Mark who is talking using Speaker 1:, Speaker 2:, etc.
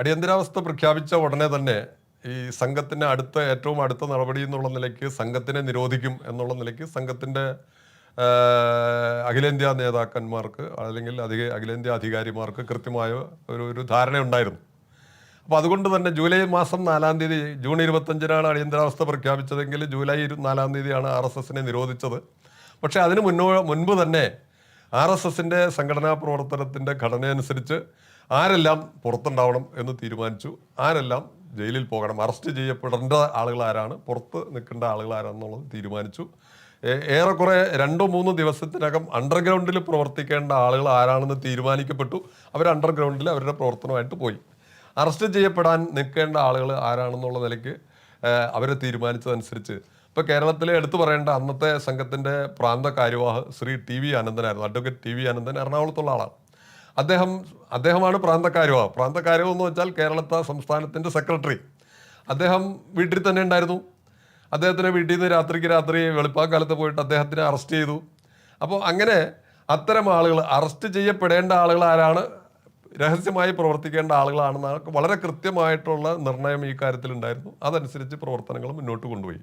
Speaker 1: അടിയന്തരാവസ്ഥ പ്രഖ്യാപിച്ച ഉടനെ തന്നെ ഈ സംഘത്തിന് അടുത്ത ഏറ്റവും അടുത്ത നടപടി എന്നുള്ള നിലയ്ക്ക് സംഘത്തിനെ നിരോധിക്കും എന്നുള്ള നിലയ്ക്ക് സംഘത്തിന്റെ അഖിലേന്ത്യാ നേതാക്കന്മാർക്ക് അല്ലെങ്കിൽ അധിക അഖിലേന്ത്യാ അധികാരിമാർക്ക് കൃത്യമായ ഒരു ഒരു ധാരണയുണ്ടായിരുന്നു. അപ്പോൾ അതുകൊണ്ട് തന്നെ ജൂലൈ മാസം നാലാം തീയതി ജൂൺ ഇരുപത്തഞ്ചിനാണ് അടിയന്തരാവസ്ഥ പ്രഖ്യാപിച്ചതെങ്കിൽ ജൂലൈ ഇരു നാലാം തീയതിയാണ് ആർ എസ് എസിനെ നിരോധിച്ചത്. പക്ഷേ അതിന് മുന്നോ മുൻപ് തന്നെ ആർ എസ് എസിന്റെ സംഘടനാ പ്രവർത്തനത്തിന്റെ ഘടനയനുസരിച്ച് ആരെല്ലാം പുറത്തുണ്ടാവണം എന്ന് തീരുമാനിച്ചു. ആരെല്ലാം ജയിലിൽ പോകണം അറസ്റ്റ് ചെയ്യപ്പെടേണ്ട ആളുകൾ ആരാണ് പുറത്ത് നിൽക്കേണ്ട ആളുകൾ ആരാണെന്നുള്ളത് തീരുമാനിച്ചു ഏറെക്കുറെ രണ്ടോ മൂന്നോ ദിവസത്തിനകം അണ്ടർഗ്രൗണ്ടിൽ പ്രവർത്തിക്കേണ്ട ആളുകൾ ആരാണെന്ന് തീരുമാനിക്കപ്പെട്ടു. അവർ അണ്ടർഗ്രൗണ്ടിൽ അവരുടെ പ്രവർത്തനമായിട്ട് പോയി. അറസ്റ്റ് ചെയ്യപ്പെടാൻ നിൽക്കേണ്ട ആളുകൾ ആരാണെന്നുള്ള നിലയ്ക്ക് അവരെ തീരുമാനിച്ചതനുസരിച്ച് ഇപ്പോൾ കേരളത്തിലെ എടുത്തു പറയേണ്ട അന്നത്തെ സംഘത്തിന്റെ പ്രാന്ത കാര്യവാഹ് ശ്രീ ടി വി അനന്തനായിരുന്നു അഡ്വക്കേറ്റ് ടി വി അനന്തൻ എറണാകുളത്തുള്ള ആളാണ്. അദ്ദേഹം അദ്ദേഹമാണ് പ്രാന്തക്കാര്യവാഹ് പ്രാന്തക്കാര്യവം എന്ന് വെച്ചാൽ കേരളത്തെ സംസ്ഥാനത്തിന്റെ സെക്രട്ടറി അദ്ദേഹം വീട്ടിൽ തന്നെ ഉണ്ടായിരുന്നു. അദ്ദേഹത്തിനെ വീട്ടിൽ നിന്ന് രാത്രിക്ക് രാത്രി വെളുപ്പാക്കാലത്ത് പോയിട്ട് അദ്ദേഹത്തിനെ അറസ്റ്റ് ചെയ്തു. അപ്പോൾ അങ്ങനെ അത്തരം ആളുകൾ അറസ്റ്റ് ചെയ്യപ്പെടേണ്ട ആളുകൾ ആരാണ്? രഹസ്യമായി പ്രവർത്തിക്കേണ്ട ആളുകളാണെന്നാണ് വളരെ കൃത്യമായിട്ടുള്ള നിർണയം ഈ കാര്യത്തിലുണ്ടായിരുന്നു. അതനുസരിച്ച് പ്രവർത്തനങ്ങൾ മുന്നോട്ട് കൊണ്ടുപോയി.